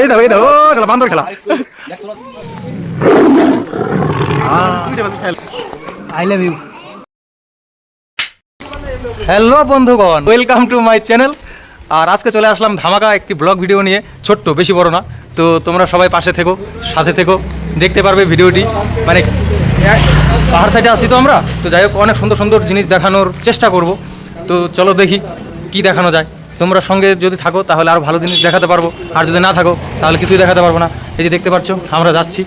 এই খেলা বান্দর খেলা। আই লাভ ইউ হ্যালো বন্ধুগণ ওয়েলকাম টু মাই চ্যানেল আর আজকে চলে আসলাম ধামাকা একটি ব্লগ ভিডিও নিয়ে ছোট্ট বেশি বড় না। তো তোমরা সবাই পাশে থেকো সাথে থেকো দেখতে পারবে ভিডিওটি মানে পাহাড় সাইডে আসি তো আমরা। তো যাই হোক অনেক সুন্দর সুন্দর জিনিস দেখানোর চেষ্টা করব। তো চলো দেখি কি দেখানো যায়। তোমরা সঙ্গে যদি থাকো তাহলে আরও ভালো জিনিস দেখাতে পারব। আর যদি না থাকো তাহলে কিছুই দেখাতে পারব না। এই যে দেখতে পাচ্ছ আমরা যাচ্ছি।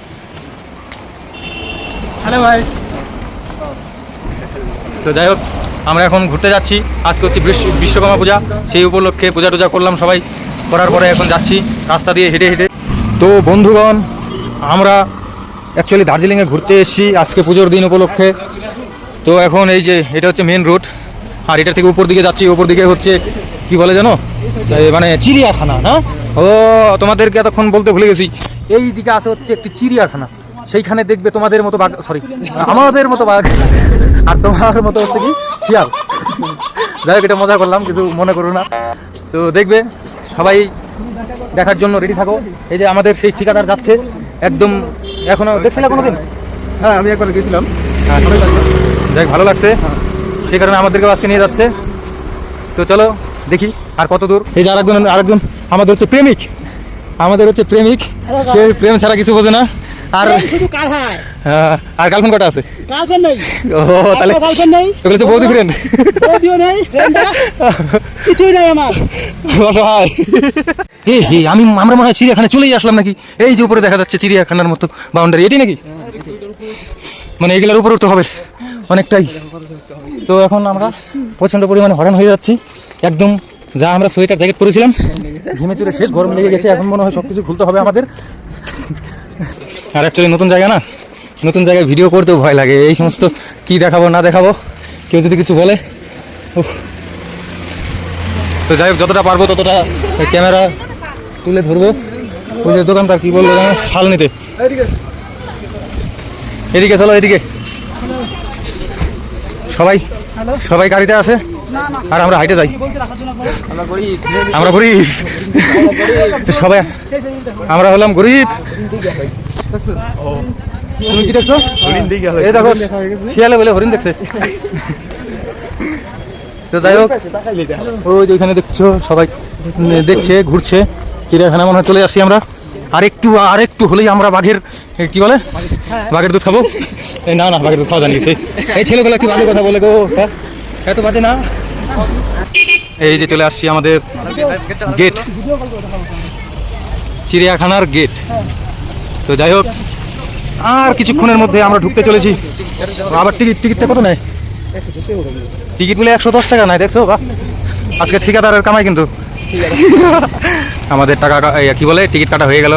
হ্যালো গাইস তো যাই হোক আমরা এখন ঘুরতে যাচ্ছি। আজকে হচ্ছে বিশ্ব- বিশ্বকর্মা পূজা। সেই উপলক্ষে পূজা টুজা করলাম সবাই। করার পরে এখন যাচ্ছি রাস্তা দিয়ে হেঁটে হেঁটে। তো বন্ধুগণ আমরা অ্যাকচুয়ালি দার্জিলিংয়ে ঘুরতে এসেছি আজকে পুজোর দিন উপলক্ষে। তো এখন এই যে এটা হচ্ছে মেন রুট আর এটা থেকে উপর দিকে যাচ্ছি উপর দিকে হচ্ছে কি বলে জানো মানে চিড়িয়াখানা না? ও তোমাদেরকে এতক্ষণ বলতে ভুলে গেছি। এই দিকে আছে হচ্ছে একটি চিড়িয়াখানা। সেইখানে দেখবে তোমাদের মতো বাঘ সরি আমাদের মতো বাঘ। আর তোমার মতো হচ্ছে কি? শিয়াল। যাই হোক এটা মজা করলাম কিছু মনে করো না। তো দেখবে সবাই দেখার জন্য রেডি থাকো। এই যে আমাদের সেই ঠিকাদার যাচ্ছে একদম এখনও দেখছি না কোনোদিন? হ্যাঁ আমি একবার গেছিলাম। হ্যাঁ যাই ভালো লাগছে। সেই কারণে আমাদেরকেও আজকে নিয়ে যাচ্ছে। তো চলো দেখি আর কত দূর। এই যে আরেকজন আরেকজন আমাদের হচ্ছে প্রেমিক। আমাদের হচ্ছে প্রেমিক। সে প্রেম ছাড়া কিছু বোঝে না। আর হয়? আর গার্লফ্রেন্ড কটা আছে? ও তাহলে? ওগুলো হচ্ছে বৌদি ফ্রেন্ড কিছুই নাই আমার। অসহায়। হে হে আমি আমরা মনে হয় চিড়িয়াখানা চলেই আসলাম নাকি? এই যে উপরে দেখা যাচ্ছে চিড়িয়াখানার মতো বাউন্ডারি এটি নাকি? মানে এগুলোর উপর উঠতে হবে। অনেকটাই। তো এখন আমরা প্রচণ্ড পরিমাণে হরান হয়ে যাচ্ছি। একদম যা আমরা সোয়েটার, জ্যাকেট পরেছিলাম ঘেমে চুরে শেষ, গরম লেগে গেছে, এখন মনে হয় সব কিছু খুলতে হবে আমাদের। আর অ্যাকচুয়ালি নতুন জায়গা না? নতুন জায়গায় ভিডিও করতেও ভয় লাগে। এই সমস্ত কি দেখাবো, না দেখাবো, কেউ যদি কিছু বলে তো যাই হোক, যতটা পারব ততটা ক্যামেরা তুলে ধরবো। ওই যে দোকানদার কি বলল শাল নিতে। এদিকে চলো, এদিকে। সবাই? সবাই গাড়িতে আসে? আর আমরা হাইটে যাই। আমরা গরিব সবাই আমরা হলাম গরিব। তুমি কি দেখছ? এই দেখো শিয়ালে বলে হরিণ দেখছে। তো যাই হোক ওই যে ওইখানে দেখছ সবাই দেখছে ঘুরছে। চিড়িয়াখানা মনে হয় চলে আসি আমরা। আর একটু আর একটু হলেই আমরা বাঘের কি বলে? বাঘের দুধ খাব? এই না না বাঘের দুধ খাওয়া জানিয়েছে এই ছেলেগুলো কি বাজে কথা বলে গো? হ্যাঁ? এত বাজে না? এই যে চলে আসছি আমাদের গেট। চিড়িয়াখানার গেট। তো যাই হোক আর কিছুক্ষণের মধ্যে আমরা ঢুকতে চলেছি। আবার টিকিট টিকিটটা কত নেয়? টিকিট বলে একশো দশ টাকা নাই দেখছ? বা আজকে ঠিকাদারের কামাই কিন্তু। আমাদের টাকা এই, কি বলে টিকিট কাটা হয়ে গেল।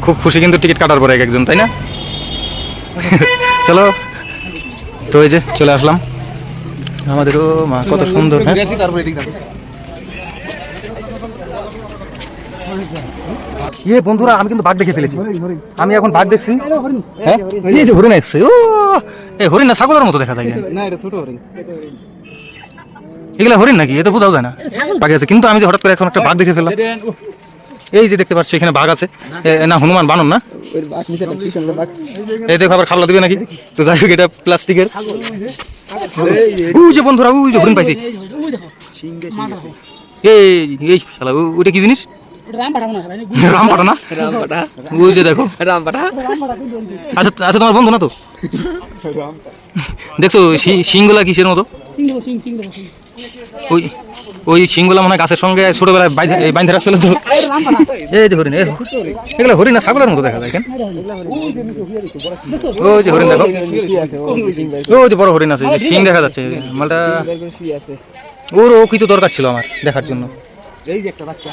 খুব খুশি কিন্তু টিকিট কাটার পরে এক একজন তাই না? চলো। তো এই যে চলে আসলাম। আমাদেরও মা কত সুন্দর হ্যাঁ? ইয়ে বন্ধুরা আমি কিন্তু বাঘ দেখে ফেলেছি। আমি এখন বাঘ দেখছি। হ্যাঁ? এই যে হরিণ এসছে। ও! এই হরিণ না ছাগলের মতো দেখা যায় না এটা ছোট হরিণ। এগুলা হরিণ নাকি? এ তো বোঝাও যায় না। বাঘ আছে। কিন্তু আমি যে হঠাৎ করে এখন একটা বাঘ দেখে ফেললাম। এই যে দেখতে পাচ্ছি, এখানে বাঘ আছে। না, হনুমান বানর না? এই দেখো, আবার খাবলা দিবে নাকি? তো যাই হোক, এটা প্লাস্টিকের। যে বন্ধুরা ওই যে হরিণ পাইছি। এই এই শালা কি জিনিস? দেখো। আচ্ছা আচ্ছা তোমার বন্ধু না তো? দেখছ শিংগুলা কিসের মতো? ওই ওই শিংগুলা মনে হয় গাছের সঙ্গে ছোটবেলায় বাইন্ধে রাখছিল তো। এই যে হরিণ এগুলো হরিণ না ছাগলের মতো দেখা যায় কেন? ওই যে হরিণ দেখো। ওই যে বড় হরিণ আছে শিং দেখা যাচ্ছে মালটা ওর ও কিছু দরকার ছিল আমার দেখার জন্য। এই যে একটা বাচ্চা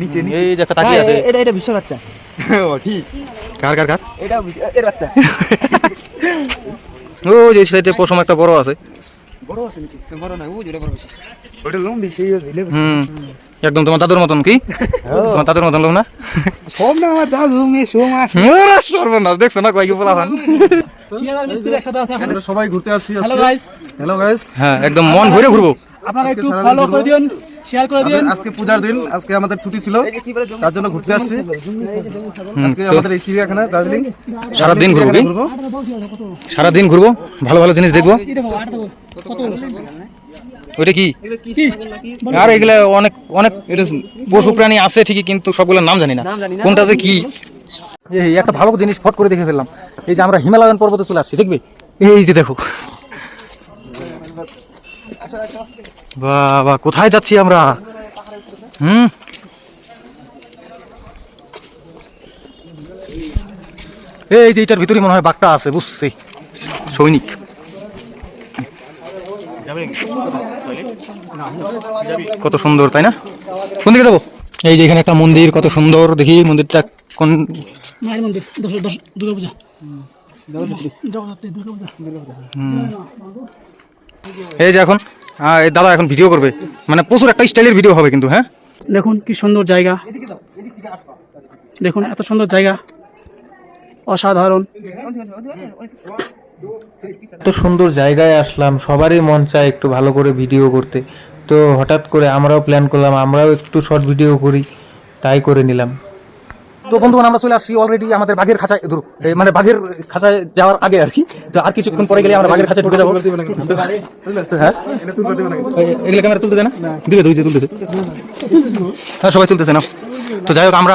নিচে এই যে একটা তাকিয়ে আছে। এটা এটা বিশ্ব বাচ্চা। ও ঠিক। কার কার কার? এটা এর বাচ্চা। ও যে সাইডে পশম একটা বড় আছে। একদম তোমার দাদুর মতন কি? তোমার দাদুর মতন লোক না? সব না আমার দাদু মেয়ে সোমা সর্বনাশ দেখছ না কয়েক বলা হন ঠিকাদার মিস্ত্রি একসাথে আছে আমরা সবাই ঘুরতে আসছি হ্যালো গাইস হ্যালো গাইস হ্যাঁ একদম মন ভরে ঘুরবো। আপনারা একটু ফলো করে দিন শেয়ার করে দিন। আজকে পূজার দিন আজকে আমাদের ছুটি ছিল। তার জন্য ঘুরতে আসছি। আজকে আমাদের এই চিড়িয়াখানা দার্জিলিং। সারাদিন ঘুরবো কি? ঘুরবো। সারাদিন ঘুরবো ভালো ভালো জিনিস দেখব। ওইটা কি? আর এগুলা অনেক অনেক এটা পশু প্রাণী আছে ঠিকই কিন্তু সবগুলোর নাম জানি না। কোনটা যে কি? এই একটা ভালো জিনিস ফট করে দেখে ফেললাম। এই যে আমরা হিমালয়ান পর্বতে চলে আসছি দেখবে? এই যে দেখো। বাবা কোথায় যাচ্ছি আমরা? হুম? এই যে এটার ভিতরে মনে হয় বাঘটা আছে বুঝছি। সৈনিক। কত সুন্দর তাই না? কোন দিকে যাব? এই যে এখানে একটা মন্দির কত সুন্দর দেখি মন্দিরটা কোন মায়ের মন্দির দশ দশ দুর্গা পূজা এই যে এখন দাদা এখন ভিডিও করবে। মানে প্রচুর একটা স্টাইলের ভিডিও হবে কিন্তু হ্যাঁ? দেখুন কি সুন্দর জায়গা। দেখুন এত সুন্দর জায়গা। অসাধারণ। এত সুন্দর জায়গায় আসলাম সবারই মন চায় একটু ভালো করে ভিডিও করতে। তো হঠাৎ করে আমরাও প্ল্যান করলাম আমরাও একটু শর্ট ভিডিও করি তাই করে নিলাম। তো বন্ধুগণ আমরা চলে আসছি অলরেডি আমাদের বাঘের খাঁচায় দূর মানে বাঘের খাঁচায় যাওয়ার আগে আর কি। তো আর কিছুক্ষণ পরে গেলে আমরা বাঘের খাঁচায় ঢুকে যাব। হ্যাঁ? এগুলো ক্যামেরা তুলতে না? দিবে দুই যে তুলতেছে। হ্যাঁ সবাই তুলতেছে না তো যাই হোক, আমরা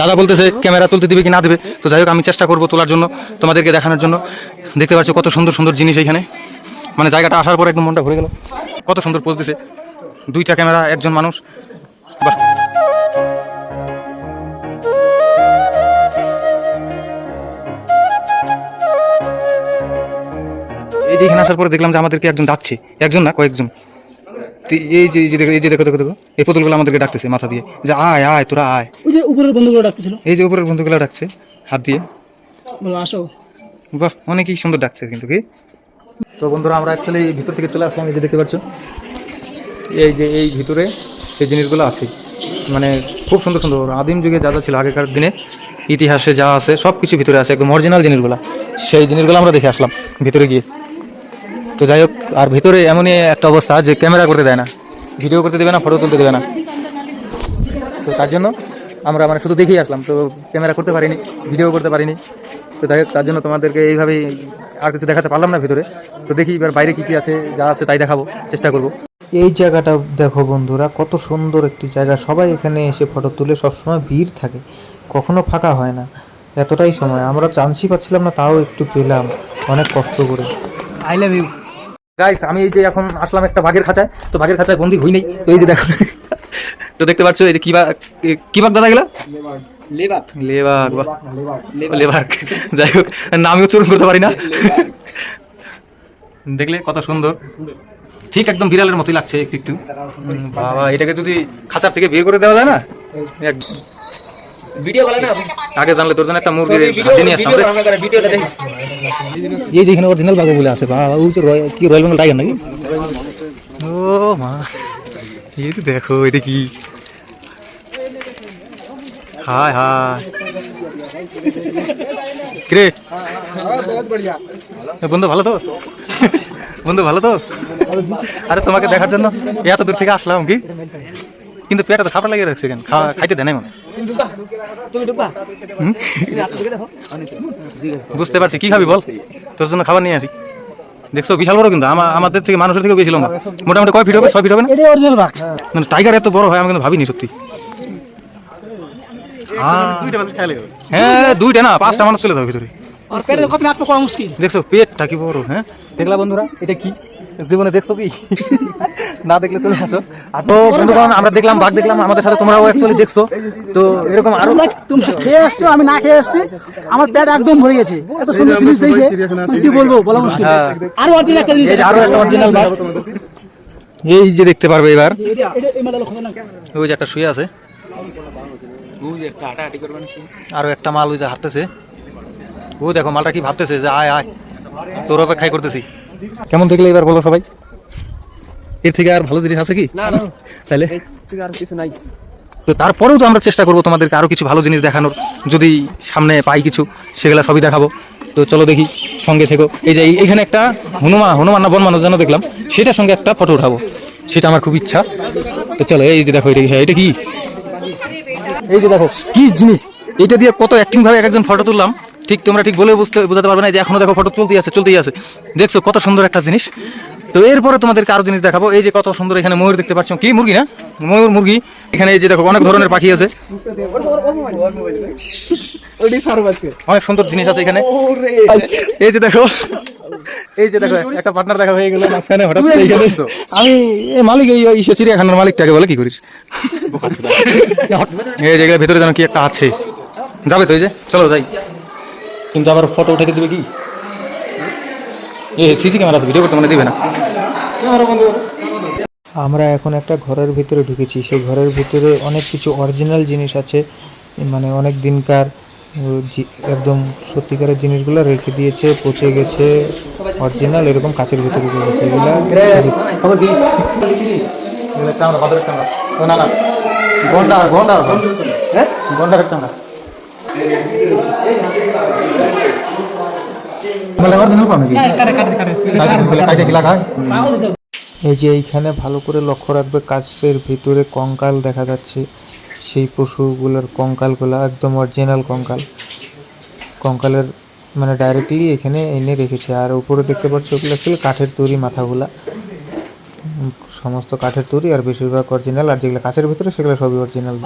দাদা বলতেছে, ক্যামেরা তুলতে দিবে কি না দিবে? তো যাই হোক, আমি চেষ্টা করব তোলার জন্য, তোমাদেরকে দেখানোর জন্য। দেখতে পাচ্ছ কত সুন্দর সুন্দর জিনিস এখানে মানে জায়গাটা আসার পর একদম মনটা ভরে গেল। কত সুন্দর পোজ দিছে। দুইটা ক্যামেরা, একজন মানুষ। এই যে এখানে আসার পরে দেখলাম যে আমাদেরকে একজন ডাকছে একজন না, কয়েকজন। এই যে এই যে দেখো এই যে দেখো দেখো দেখো। এই পুতুলগুলো আমাদেরকে ডাকতেছে মাথা দিয়ে। যে আয় আয় তোরা আয়। ওই যে উপরের বন্ধুগুলো ডাকতেছিল। এই যে উপরের বন্ধুগুলো ডাকছে হাত দিয়ে। বলো আসো। বাহ অনেকই সুন্দর ডাকছে কিন্তু কি? তো বন্ধুরা আমরা অ্যাকচুয়ালি ভিতর থেকে চলে আসলাম এই যে দেখতে পাচ্ছ। এই যে এই ভিতরে সেই জিনিসগুলো আছে। মানে খুব সুন্দর সুন্দর। আদিম যুগে যা যা ছিল আগেকার দিনে ইতিহাসে যা আছে সব কিছু ভিতরে আছে একদম অরিজিনাল জিনিসগুলো। সেই জিনিসগুলো আমরা দেখে আসলাম ভিতরে গিয়ে। তো যাই হোক আর ভিতরে এমনই একটা অবস্থা যে ক্যামেরা করতে দেয় না ভিডিও করতে দেবে না ফটো তুলতে দেবে না। তো তার জন্য আমরা মানে শুধু দেখেই আসলাম তো ক্যামেরা করতে পারিনি ভিডিও করতে পারিনি। তো যাই হোক তার জন্য তোমাদেরকে এইভাবেই আর কিছু দেখাতে পারলাম না ভিতরে। তো দেখি এবার বাইরে কী কী আছে যা আছে তাই দেখাবো চেষ্টা করব। এই জায়গাটা দেখো বন্ধুরা কত সুন্দর একটি জায়গা। সবাই এখানে এসে ফটো তুলে সবসময় ভিড় থাকে কখনো ফাঁকা হয় না এতটাই সময়। আমরা চান্সই পাচ্ছিলাম না তাও একটু পেলাম অনেক কষ্ট করে। আই লাভ ইউ গাইস আমি এই যে এখন আসলাম একটা বাঘের খাঁচায়। তো বাঘের খাঁচায় বন্দি হই নেই। তো এই যে দেখো। তো দেখতে পাচ্ছ এই যে কি বাঘ কি বাঘ দাদা গেলা লেবাক। লেবাগ বাহ। যাই হোক নামই উচ্চারণ করতে পারি না। দেখলে কত সুন্দর। ঠিক একদম বিড়ালের মতোই লাগছে একটু একটু। বাবা এটাকে যদি খাঁচার থেকে বের করে দেওয়া যায় না? এক ভিডিও বলে না? আগে জানলে তোর জন্য একটা মুরগির হাড্ডি নিয়ে আসতাম। রে। ভিডিওটা দেখিস এই যে এখানে অরিজিনাল বাঘ বলে আছে বাবা রয়- কি রয়্যাল বেঙ্গল টাইগার নাকি? ও মা এই তো দেখো এটা কি? হায় হায়। কিরে? বন্ধু ভালো তো? বন্ধু ভালো তো? আরে তোমাকে দেখার জন্য এত দূর থেকে আসলাম কি? কিন্তু পেটে তো খাবার লাগিয়ে রাখছে কেন? খাওয়া খাইতে দেয় মনে হয়। দেখো। বুঝতে পারছি কি খাবি বল? তোর জন্য খাবার নিয়ে আসি। দেখছ বিশাল বড় কিন্তু আমা- আমাদের থেকে মানুষের থেকে বেশি লম্বা। মোটামুটি কয় ফিট হবে? ছয় ফিট হবে না? বাঘ। মানে টাইগার এত বড় হয় আমি কিন্তু ভাবিনি সত্যি। হ্যাঁ দুইটা না পাঁচটা মানুষ চলে যাবে ভিতরে। আর পেটের আটকা করা মুশকিল। দেখছ পেটটা কি বড় হ্যাঁ? দেখলা বন্ধুরা এটা কি? জীবনে দেখছ কি? না দেখলে চলে আসো। আর তো বন্ধুগণ আমরা দেখলাম বাঘ দেখলাম আমাদের সাথে তোমরাও অ্যাকচুয়ালি দেখছ। তো এরকম আরও তুমি খেয়ে আসছো? আমি না খেয়ে আসছি। আমার পেট একদম ভরে গেছে। এত সুন্দর জিনিস দেখে কি বলব বলা মুশকিল। হ্যাঁ। আরও অরিজিনাল একটা জিনিস যে আরও একটা অরিজিনাল বাঘ। এই যে দেখতে পারবে এবার। ওই যে একটা শুয়ে আছে। আরও একটা মাল ওই যে হাঁটতেছে। ও দেখো মালটা কি ভাবতেছে যে আয় আয়। তোর অপেক্ষায় করতেছি। কেমন দেখলে এবার বলো সবাই? এর থেকে আর ভালো জিনিস আছে কি? না না। তাহলে? আর কিছু নাই। তো তারপরেও তো আমরা চেষ্টা করব তোমাদেরকে আরও কিছু ভালো জিনিস দেখানোর। যদি সামনে পাই কিছু সেগুলো সবই দেখাবো। তো চলো দেখি সঙ্গে থেকো। এই যে এই- এইখানে একটা হনুমান হনুমান না বন মানুষ যেন দেখলাম সেটার সঙ্গে একটা ফটো উঠাবো। সেটা আমার খুব ইচ্ছা। তো চলো এই যে দেখো এটা হ্যাঁ এটা কি? এই যে দেখো কি জিনিস? এটা দিয়ে কত অ্যাক্টিংভাবে এক একজন ফটো তুললাম। ঠিক তোমরা ঠিক বলে বুঝতে বোঝাতে পারবে না যে এখনও দেখো ফটো চলতেই আছে চলতেই আছে। দেখছ কত সুন্দর একটা জিনিস? তো এরপরে তোমাদেরকে আরও জিনিস দেখাবো। এই যে কত সুন্দর এখানে ময়ূর দেখতে পাচ্ছ। কি মুরগি না? ময়ূর মুরগি। এখানে এই যে দেখো অনেক ধরনের পাখি আছে। অনেক সুন্দর জিনিস আছে এখানে। এই যে দেখো এই যে দেখো একটা পার্টনার দেখা হয়ে গেল মাঝখানে হঠাৎ। আমি এই মালিক এই এই চিড়িয়াখানার মালিকটাকে বলে কি করিস? এই ভেতরে যেন কি একটা আছে। যাবে তো এই যে চলো যাই। কিন্তু আবার ফটো উঠাতে দিবে কি? এ সিসি ক্যামেরা ভিডিও করতে মানে দিবে না। আমরা এখন একটা ঘরের ভিতরে ঢুকেছি। সেই ঘরের ভিতরে অনেক কিছু অরিজিনাল জিনিস আছে। মানে অনেক দিনকার একদম সত্যিকারের জিনিসগুলো রেখে দিয়েছে পচে গেছে অরিজিনাল এরকম কাচের ভিতরে রেখেছে এগুলা খবর কি? এগুলো চামড়া বাদরের চামড়া ও না না। গন্ডা গন্ডা হ্যাঁ? চামড়া বলে আমার পাবে কি কাটে বলে কাটে এই যে এইখানে ভালো করে লক্ষ্য রাখবে কাচের ভিতরে কঙ্কাল দেখা যাচ্ছে। সেই পশুগুলোর কঙ্কালগুলো একদম অরিজিনাল কঙ্কাল। কঙ্কালের মানে ডাইরেক্টলি এখানে এনে রেখেছে। আর উপরে দেখতে পাচ্ছি ওগুলো অ্যাকচুয়ালি কাঠের তৈরি মাথাগুলা। সমস্ত কাঠের তৈরি আর বেশিরভাগ অরিজিনাল আর যেগুলো কাচের ভিতরে সেগুলো সবই অরিজিনাল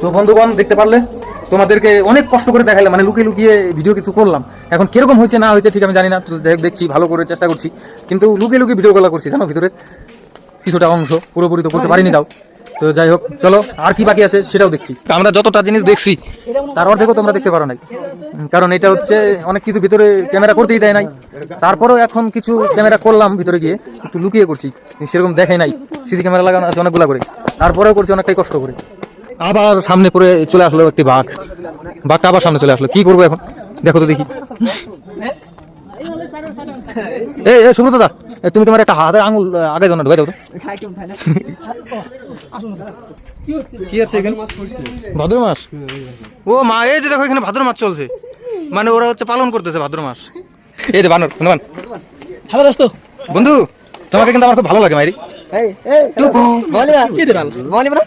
তো বন্ধুগণ দেখতে পারলে? তোমাদেরকে অনেক কষ্ট করে দেখালে মানে লুকিয়ে লুকিয়ে ভিডিও কিছু করলাম। এখন কীরকম হয়েছে না হয়েছে ঠিক আমি জানি না তো যাই হোক দেখছি ভালো করে চেষ্টা করছি। কিন্তু লুকিয়ে লুকিয়ে ভিডিও করছি জানো ভিতরে? কিছুটা অংশ পুরোপুরি তো করতে পারিনি দাও তো যাই হোক চলো আর কি বাকি আছে সেটাও দেখছি। আমরা যতটা জিনিস দেখছি তার অর্ধেকও তোমরা দেখতে পারো নাই। কারণ এটা হচ্ছে অনেক কিছু ভিতরে ক্যামেরা করতেই দেয় নাই। তারপরেও এখন কিছু ক্যামেরা করলাম ভিতরে গিয়ে একটু লুকিয়ে করছি। সেরকম দেখাই নাই। সিসি ক্যামেরা লাগানো আছে অনেকগুলা করে। তারপরেও করছি অনেকটাই কষ্ট করে। আবার সামনে পড়ে চলে আসলো একটি বাঘ। বাঘটা আবার সামনে চলে আসলো। কি করব এখন? দেখো তো দেখি। এই এই সুব্রত দা এ, তুমি তোমার একটা হাতের আঙুল আগে জানো ঢুকাই দাও তো। কি হচ্ছে এখানে? ভাদ্র মাস? ও মা এই যে দেখো এখানে ভাদ্র মাস চলছে। মানে ওরা হচ্ছে পালন করতেছে ভাদ্র মাস। এই যে বানর হনুমান হ্যালো দোস্ত। বন্ধু তোমাকে কিন্তু আমার খুব ভালো লাগে মাইরি। বলি না।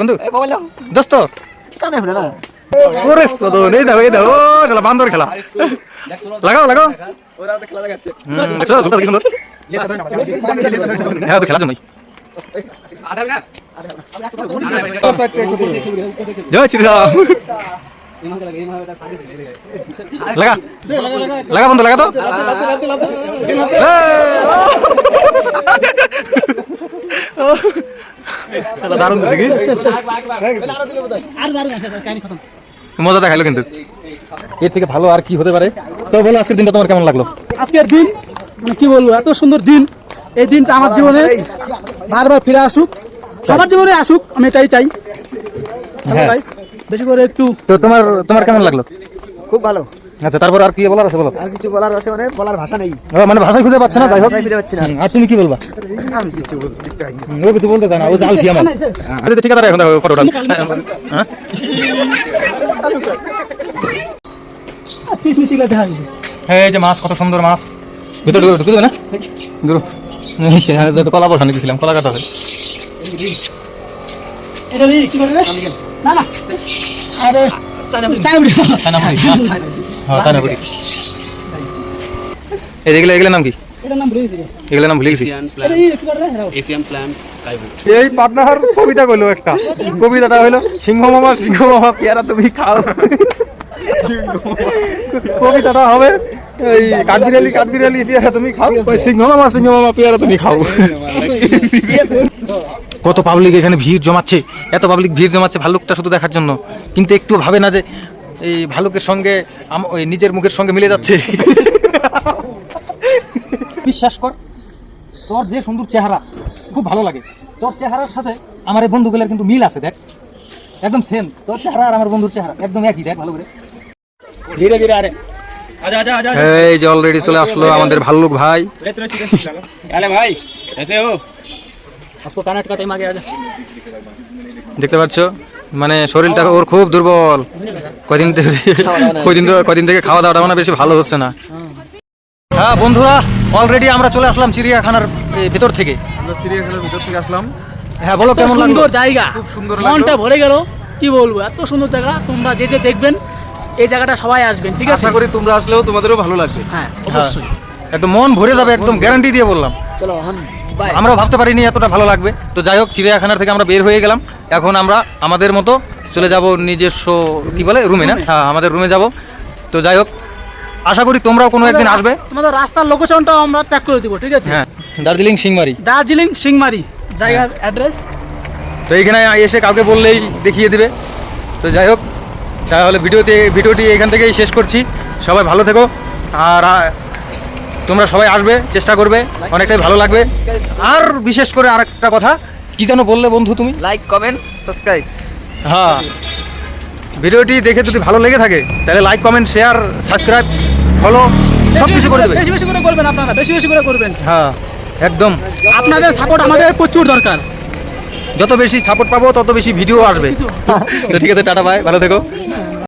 বন্ধু। দোস্ত। কানে হলো না। ওরে সদন এই দেখো এই দেখো খেলা বান্দর খেলা। লাগাও লাগাও। ওরা তো খেলা দেখছ সুন্দর। হ্যাঁ তো খেলার জন্যই। জয় শ্রীরাম। লাগা। লাগা বন্ধু লাগা তো। দারুণ দেখি আর দারুণ আছে কাহিনী খতম মজা দেখাইলো কিন্তু। এর থেকে ভালো আর কি হতে পারে? তো বলো আজকের দিনটা তোমার কেমন লাগল? আজকের দিন মানে কি বলব এত সুন্দর দিন। এই দিনটা আমার জীবনে বারবার ফিরে আসুক। সবার জীবনে আসুক আমি এটাই চাই। হ্যাঁ। বেশি করে একটু তো তোমার তোমার কেমন লাগল? খুব ভালো। আচ্ছা তারপর আর কি বলার আছে বলো? আর কিছু বলার আছে মানে বলার ভাষা নেই। ও, মানে ভাষা খুঁজে পাচ্ছে না যাই হোক। খুঁজে পাচ্ছি না। আর তুমি কি বলবা? আমি কিছু বলতে চাই না। ও কিছু বলতে চায় না ও জালছি আমার। আরে ঠিক আছে এখন ফটোটা। হ্যাঁ। পিস মিশি গেছে দেখা হ্যাঁ এই যে মাছ কত সুন্দর মাছ। ভিতরে ঢুকে ঢুকে দেবে না? হ্যাঁ, তো কলা বসানো গেছিলাম কলা কাটা হয়। এটা দিয়ে কি করবে না না। আরে হ্যাঁ এগুলো নাম কি। এই কবিতা কইলো একটা। কবিতাটা হইল সিংহ মামা সিংহ মামা পেয়ারা তুমি খাও। কবিতাটা হবে এই কাঠবিড়ালি পেয়ারা তুমি খাও। ওই সিংহ মামা সিংহ মামা পেয়ারা তুমি খাও। কত পাবলিক এখানে ভিড় জমাচ্ছে এত পাবলিক ভিড় জমাচ্ছে ভাল্লুকটা শুধু দেখার জন্য। কিন্তু একটু ভাবে না যে এই ভালুকের সঙ্গে ওই নিজের মুখের সঙ্গে মিলে যাচ্ছে। বিশ্বাস কর তোর যে সুন্দর চেহারা খুব ভালো লাগে। তোর চেহারার সাথে আমার এই বন্ধুগুলোর কিন্তু মিল আছে দেখ। একদম সেম তোর চেহারা আর আমার বন্ধুর চেহারা একদম একই দেখ ভালো করে। ধীরে ধীরে আরে। এই যে অলরেডি চলে আসলো আমাদের ভাল্লুক ভাই। আরে ভাই দেখতে পাচ্ছ? মানে শরীরটা ওর খুব দুর্বল। কদিন থেকে কদিন ধরে- কদিন থেকে খাওয়া দাওয়াটা মানে বেশি ভালো হচ্ছে না। হ্যাঁ বন্ধুরা অলরেডি আমরা চলে আসলাম চিড়িয়াখানার ভেতর থেকে। আমরা চিড়িয়াখানার ভিতর থেকে আসলাম। হ্যাঁ বলো কেমন সুন্দর জায়গা। খুব সুন্দর মনটা ভরে গেল। কি বলব এত সুন্দর জায়গা। তোমরা যে যে দেখবেন এই জায়গাটা সবাই আসবেন ঠিক আছে? আশা করি তোমরা আসলেও তোমাদেরও ভালো লাগবে। হ্যাঁ হ্যাঁ, অবশ্যই। একদম মন ভরে যাবে একদম গ্যারান্টি দিয়ে বললাম। চলো আমরাও ভাবতে পারিনি এতটা ভালো লাগবে। তো যাই হোক চিড়িয়াখানা থেকে আমরা বের হয়ে গেলাম। এখন আমরা আমাদের মতো চলে যাব নিজস্ব কি বলে রুমে না? হ্যাঁ আমাদের রুমে যাব। তো যাই হোক আশা করি তোমরাও কোনো একদিন আসবে। তোমাদের রাস্তার লোকেশনটাও আমরা ট্যাগ করে দিব ঠিক আছে? হ্যাঁ দার্জিলিং সিংমারি। দার্জিলিং সিংমারি জায়গার। অ্যাড্রেস তো এইখানে এসে কাউকে বললেই দেখিয়ে দিবে। তো যাই হোক তাহলে ভিডিওতে ভিডিওটি এখান থেকেই শেষ করছি। সবাই ভালো থেকো। আর তোমরা সবাই আসবে চেষ্টা করবে অনেকটাই ভালো লাগবে। আর বিশেষ করে আরেকটা কথা কি যেন বললে বন্ধু তুমি? লাইক কমেন্ট সাবস্ক্রাইব হ্যাঁ। ভিডিওটি দেখে যদি ভালো লেগে থাকে তাহলে like comment share subscribe follow সব কিছু করে দেবে। বেশি বেশি করে করবেন আপনারা বেশি বেশি করে করবেন। হ্যাঁ একদম। আপনাদের সাপোর্ট আমাদের প্রচুর দরকার। যত বেশি সাপোর্ট পাবো তত বেশি ভিডিও আসবে। তো ঠিক আছে টাটা ভাই ভালো থেকো।